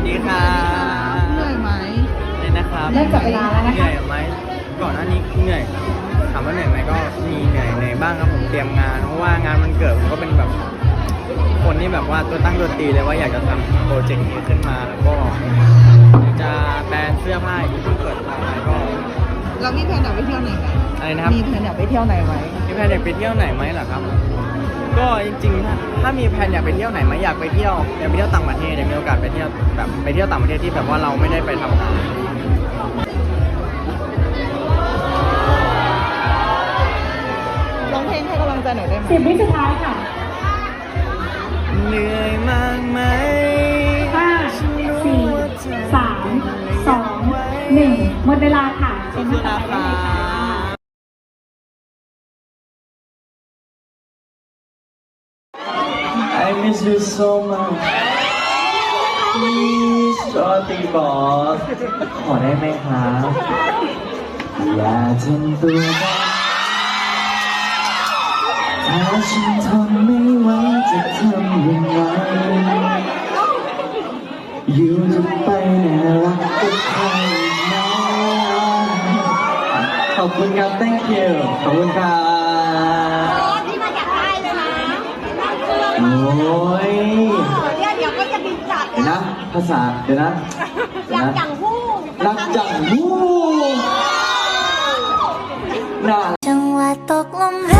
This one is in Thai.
วัสดีครับเหนื่อยไหมนี่นะครับเริ่มจับเวลาแล้วนะคะ เหนื่อยไหมก่อนหน้านี้เหนื่อยถามว่าเหนื่อยไหมก็มีเหนื่อยเหนื่อยบ้างครับผมเตรียมงานเพราะว่างานมันเกิดผมก็เป็นแบบ คนที่แบบว่าตัวตั้งตัวตีเลยว่าอยากจะทำโปรเจกต์นี้ขึ้นมาแล้วก็จะแบรนด์เสื้อผ้าที่เพิ่งเปิดมาก็ เรามีแผนอยากไปเที่ยวไหนไหมอะไรนะครับ มีแผนอยากไปเที่ยวไหนไหมมีแพล นอยากไปเที่ยวไหนไหมเหรอครับ ก็จริงๆถ้าถ้ามีแพลนอยากไปเที่ยวไหนไหมอยากไปเที่ยวอยากไปเที่ยวต่างประเทศอยากมีโอกาสไปเที่ยวแบบไปเที่ยวต่างประเทศที่แบบว่าเราไม่ได้ไปทำงานร้องเพลงให้กำลังใจหน่อยได้ไหมสิบวิสุดท้ายค่ะ เหนื่อยมากไหมห้าสี่สามสองหนึ่งหมดเวลาค่ะเชิญสู้มาๆต่อนะไปคได้รัเลยค่ะ I miss you so much please shorty boss ขอได้ไหมครับอย่าทำตัวแบบถ้าฉันทนไม่ไหวจะทำยังไงอยู่จะไปน่ารักกับใครไหมขอบคุณครับ thank you ขอบคุณครับ เดี๋ยวนะภาษาเดี๋ยวนะเดี๋ยวรักนะจังหู้รักจังหู้น่า จังหวะตกลมรั